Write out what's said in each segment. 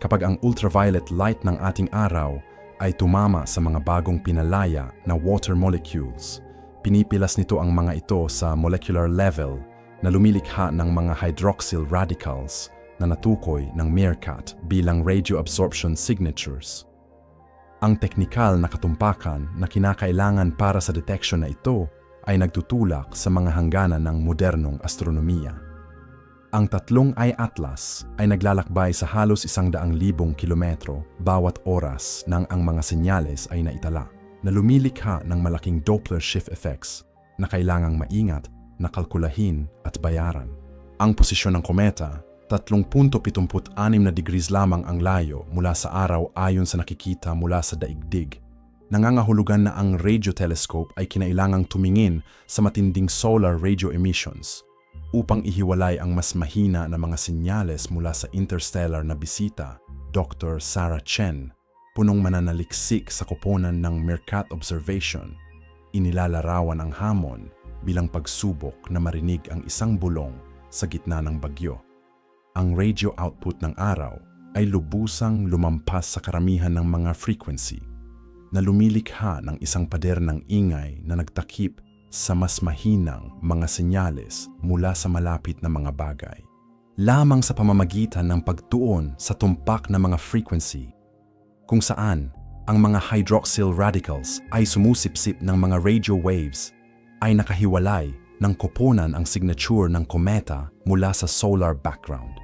kapag ang ultraviolet light ng ating araw ay tumama sa mga bagong pinalaya na water molecules. Pinipilas nito ang mga ito sa molecular level na lumilikha ng mga hydroxyl radicals na natukoy ng MeerKAT bilang radioabsorption signatures. Ang teknikal na katumpakan na kinakailangan para sa detection na ito ay nagtutulak sa mga hangganan ng modernong astronomiya. Ang tatlong I-Atlas ay naglalakbay sa halos isang daang libong kilometro bawat oras nang ang mga senyales ay naitala na lumilikha ng malaking Doppler shift effects na kailangang maingat na kalkulahin at bayaran. Ang posisyon ng kometa, 30.76 na degrees lamang ang layo mula sa araw ayon sa nakikita mula sa daigdig. Nangangahulugan na ang radio telescope ay kinailangang tumingin sa matinding solar radio emissions upang ihiwalay ang mas mahina na mga senyales mula sa interstellar na bisita, Dr. Sarah Chen, punong mananaliksik sa koponan ng Mercat Observation. Inilalarawan ang hamon bilang pagsubok na marinig ang isang bulong sa gitna ng bagyo. Ang radio output ng araw ay lubusang lumampas sa karamihan ng mga frequency na lumilikha ng isang pader ng ingay na nagtakip sa mas mahinang mga senyales mula sa malapit na mga bagay. Lamang sa pamamagitan ng pagtuon sa tumpak na mga frequency, kung saan ang mga hydroxyl radicals ay sumusipsip ng mga radio waves, ay nakahiwalay ng koponan ang signature ng kometa mula sa solar background.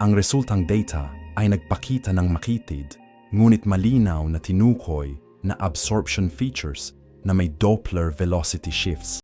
Ang resultang data ay nagpakita ng makitid ngunit malinaw na tinukoy na absorption features na may Doppler velocity shifts